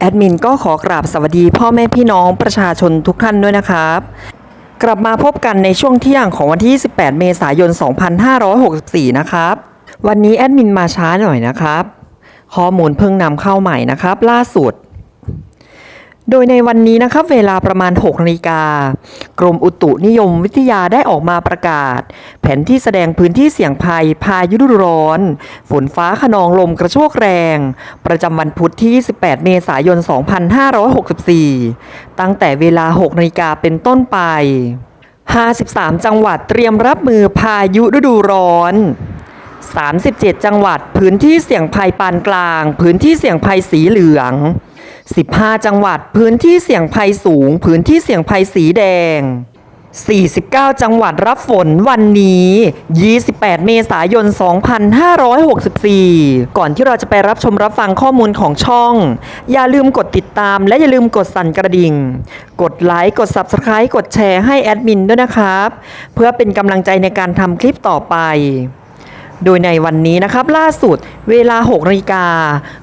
แอดมินก็ขอกราบสวัสดีพ่อแม่พี่น้องประชาชนทุกท่านด้วยนะครับ กลับมาพบกันในช่วงเที่ยงของวันที่ 18 เมษายน 2564 นะครับ วันนี้แอดมินมาช้าหน่อยนะครับ ข้อมูลเพิ่งนำเข้าใหม่นะครับ ล่าสุด โดยในวันนี้นะครับเวลาประมาณ 6นาฬิกา กรมอุตุนิยมวิทยาได้ออกมาประกาศ แผนที่แสดงพื้นที่เสี่ยงภัย พายุฤดูร้อน ฝนฟ้าขนองลมกระโชกแรง ประจำวันพุธที่28เมษายน 2564 ตั้งแต่เวลา 6นาฬิกาเป็นต้นไป 53 จังหวัดเตรียมรับมือพายุฤดูร้อน37 จังหวัด พื้นที่เสี่ยงภัยปานกลาง พื้นที่เสี่ยงภัยสีเหลือง 15 จังหวัดพื้นที่เสี่ยงภัยสูง พื้นที่เสี่ยงภัยสีแดง 49 จังหวัดรับฝนวันนี้ 28 เมษายน 2564 ก่อนที่เราจะไปรับชมรับฟังข้อมูลของช่อง อย่าลืมกดติดตาม และอย่าลืมกดสั่นกระดิ่ง กดไลค์ กด Subscribe กดแชร์ให้แอดมินด้วยนะครับ เพื่อเป็นกำลังใจในการทำคลิปต่อไป โดยในวันนี้นะครับล่าสุดเวลา 6นาฬิกา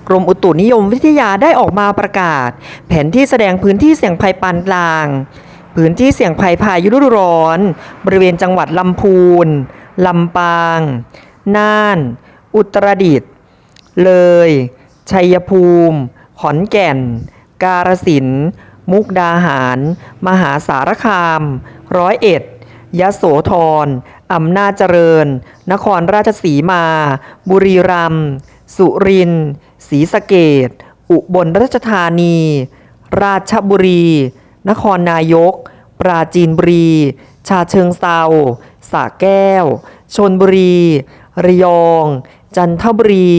กรมอุตุนิยมวิทยาได้ออกมาประกาศ แผนที่แสดงพื้นที่เสี่ยงภัยปานกลาง พื้นที่เสี่ยงภัยพายุฤดูร้อน บริเวณจังหวัดลำพูนลำปาง น่าน อุตรดิตถ์เลย ชัยภูมิ ขอนแก่น กาฬสินธุ์มุกดาหาร มหาสารคาม ร้อยเอ็ด ยโสธร อำนาจเจริญ นครราชสีมา บุรีรัมย์ สุรินทร์ ศรีสะเกดอุบลราชธานี ราชบุรี นครนายก ปราจีนบุรี ชาเชิงเซาสระแก้ว ชนบุรี ระยอง จันทบุรี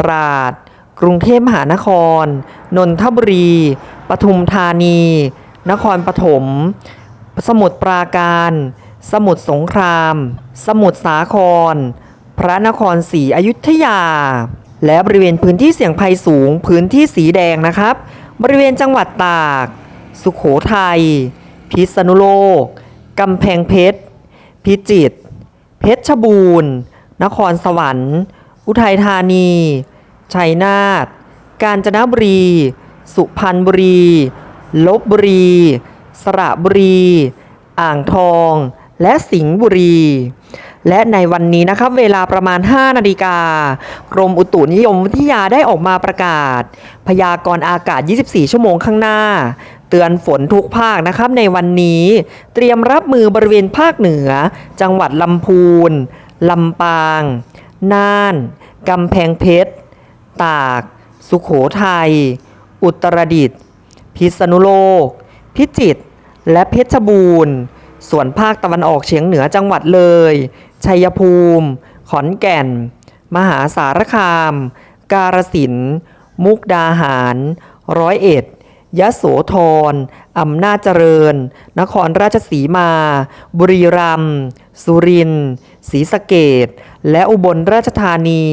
ตราด กรุงเทพมหานคร นนทบุรี ปทุมธานี นครปฐม สมุทรปราการ สมุทรสงคราม สมุทรสาคร พระนครศรีอยุธยา และบริเวณพื้นที่เสี่ยงภัยสูง พื้นที่สีแดงนะครับ บริเวณจังหวัดตาก สุขโขทัย พิษณุโลก กำแพงเพชร พิจิตร เพชรบูรณ์ นครสวรรค์ อุทัยธานี ชัยนาท กาญจนบุรี สุพรรณบุรี ลบบุรี สระบุรี อ่างทอง และสิงห์บุรี และในวันนี้นะครับเวลาประมาณ 5 นาฬิกากรมอุตุนิยมวิทยาได้ออกมาประกาศ พยากรณ์อากาศ 24 ชั่วโมงข้างหน้า เตือนฝนทุกภาคนะครับในวันนี้ เตรียมรับมือบริเวณภาคเหนือ จังหวัดลำพูนลำปาง น่าน กำแพงเพชร ตาก สุขโขทัย อุตรดิตถ์ พิษณุโลก พิจิตร และเพชรบูรณ์ ส่วนภาคตะวันออกเฉียงเหนือจังหวัดเลย ชัยภูมิ ขอนแก่น มหาสารคาม กาฬสินธุ์มุกดาหาร ร้อยเอ็ดยะโสธร อำนาจเจริญ นครราชสีมา บุรีรัมย์ สุรินทร์ศรีสะเกดและอุบลราชธานี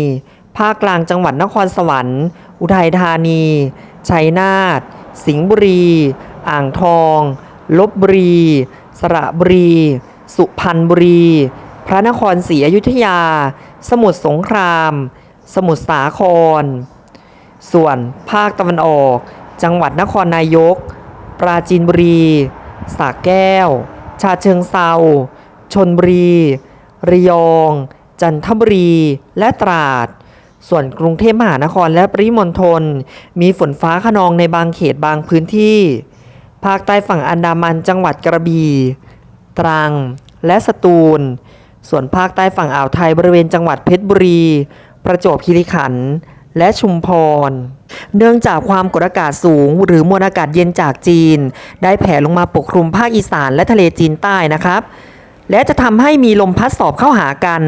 ภาคกลางจังหวัดนครสวรรค์ อุทัยธานี ชัยนาท สิงห์บุรี อ่างทอง ลบบุรี สระบุรี สุพรรณบุรี พระนครศรีอยุธยา สมุทรสงคราม สมุทรสาคร ส่วนภาคตะวันออก จังหวัดนครนายก ปราจีนบุรีสระแก้ว ชาเชิงเซาชนบุรี ระยอง จันทบุรี และตราด ส่วนกรุงเทพมหานครและปริมณฑลมีฝนฟ้าขนองในบางเขตบางพื้นที่ ภาคใต้ฝั่งอันดามันจังหวัดกระบี่ตรัง และสตูล ส่วนภาคใต้ฝั่งอ่าวไทยบริเวณจังหวัดเพชรบุรี ประจวบคีรีขันธ์และชุมพร เนื่องจากความกดอากาศสูง หรือมวลอากาศเย็นจากจีน ได้แผ่ลงมาปกคลุมภาคอีสานและทะเลจีนใต้นะครับ และจะทำให้มีลมพัดสอบเข้าหากัน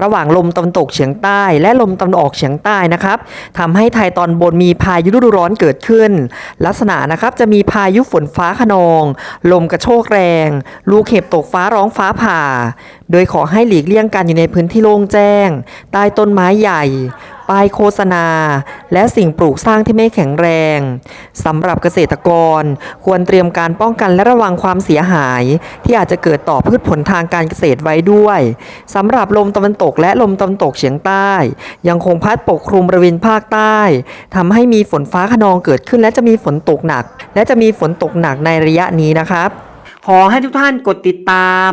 ระหว่างลมตะวันตกเฉียงใต้ และลมตะวันออกเฉียงใต้นะครับทำให้ไทยตอนบนมีพายุฤดูร้อนเกิดขึ้น ลักษณะนะครับจะมีพายุฝนฟ้าขนอง ลมกระโชกแรง ลูกเห็บตกฟ้าร้องฟ้าผ่า โดยขอให้หลีกเลี่ยงการอยู่ในพื้นที่โล่งแจ้ง ใต้ต้นไม้ใหญ่ ป้ายโฆษณา และสิ่งปลูกสร้างที่ไม่แข็งแรงสำหรับเกษตรกร ควรเตรียมการป้องกันและระวังความเสียหาย ที่อาจจะเกิดต่อพืชผลทางการเกษตรไว้ด้วยสำหรับลมตะวันตกและลมตะวันตกเฉียงใต้ ยังคงพัดปกคลุมบริเวณภาคใต้ทำให้มีฝนฟ้าขนองเกิดขึ้น และจะมีฝนตกหนัก และจะมีฝนตกหนักในระยะนี้นะครับ ขอให้ทุกท่านกดติดตาม